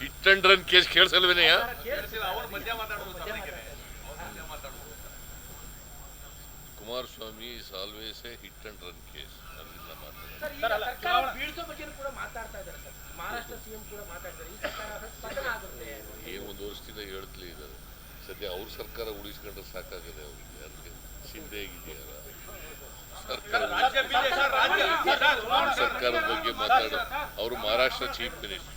Hit and run case. ಕೇಳಿಸಲ್ವೇನೆಯ Kumaraswamy is always a hit and run case ಅದರಿಂದ ಏನು ಒಂದು ವರ್ಷದಿಂದ ಹೇಳ್ತಲೇ ಇದ್ದಾರೆ. ಸದ್ಯ ಅವ್ರ ಸರ್ಕಾರ ಉಳಿಸ್ಕೊಂಡ್ರೆ ಸಾಕಾಗಿದೆ ಅವ್ರಿಗೆ. ಅದಕ್ಕೆ ಸಿದ್ಧ ಆಗಿದೆಯಲ್ಲ. ಸರ್ಕಾರದ ಬಗ್ಗೆ ಮಾತಾಡೋ ಅವರು ಮಹಾರಾಷ್ಟ್ರ ಚೀಫ್ ಮಿನಿಸ್ಟರ್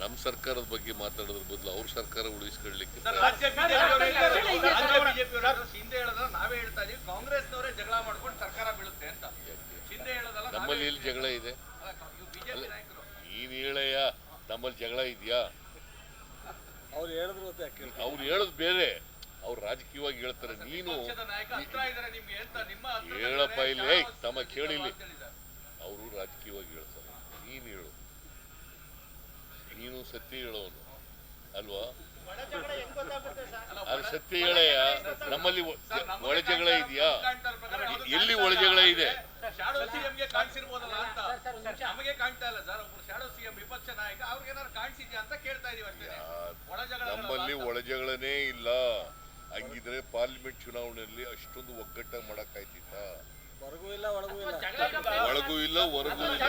ನಮ್ಮ ಸರ್ಕಾರದ ಬಗ್ಗೆ ಮಾತಾಡೋದ್ರ ಬದಲು ಅವ್ರ ಸರ್ಕಾರ ಉಳಿಸ್ಕೊಳ್ಳಿಕ್ಕೆ ಸರ್, ರಾಜ್ಯ ಬಿಜೆಪಿಯವರು ಹೇಳ್ತಾರೆ, ರಾಜ್ಯ ಬಿಜೆಪಿಯವರು ಹಿಂದೆ ಹೇಳೋದನ್ನ ನಾವೇ ಹೇಳ್ತಾ ಇದೀವಿ. ಕಾಂಗ್ರೆಸ್ನವರೇ ಜಗಳ ಮಾಡ್ಕೊಂಡು ಸರ್ಕಾರ ಬೀಳುತ್ತೆ ಅಂತ. ಹಿಂದೆ ಹೇಳೋದಲ್ಲ ನಮ್ಮಲ್ಲಿ ಇಲ್ಲಿ ಜಗಳ ಇದೆ. ನೀನ್ ಹೇಳಯ್ಯ ನಮ್ಮಲ್ಲಿ ಜಗಳ ಇದೆಯಾ? ಅವ್ರು ಹೇಳಿದ್ರು? ಅವ್ರು ಹೇಳೋದು ಬೇರೆ. ಅವ್ರು ರಾಜಕೀಯವಾಗಿ ಹೇಳ್ತಾರೆ. ನೀನು ಹೇಳಪ್ಪ ಇಲ್ಲಿ, ಏಯ್, ತಮ್ಮ ಸ್ಥಿತಿ ಕೇಳಿ ಇಲ್ಲಿ. ಅಂತ ಹೇಳಿದ್ದಾರೆ. ಅವರು ರಾಜಕೀಯವಾಗಿ ಹೇಳ್ತಾರೆ. ನೀನು ಹೇಳು. ನೀನು ಸತ್ಯ ಹೇಳೋನು ಅಲ್ವಾ? ಅದು ಸತ್ಯ ಹೇಳಯ್ಯ ನಮ್ಮಲ್ಲಿ ಒಳಜಗಳ ಇದೆಯಾ? ಎಲ್ಲಿ ಕಾಣ್ತಾ ಒಳ ಜಗಳ ಇಲ್ಲ. ಇದೆ ನಮ್ಮಲ್ಲಿ ಒಳಜಗಳನೇ ಇಲ್ಲ. ಹಂಗಿದ್ರೆ ಪಾರ್ಲಿಮೆಂಟ್ ಚುನಾವಣೆಯಲ್ಲಿ ಅಷ್ಟೊಂದು ಒಗ್ಗಟ್ಟಾಗಿ ಇಲ್ಲ ಒಳಗೂ ಇಲ್ಲ. ಹೊರಗೂ ಇಲ್ಲ.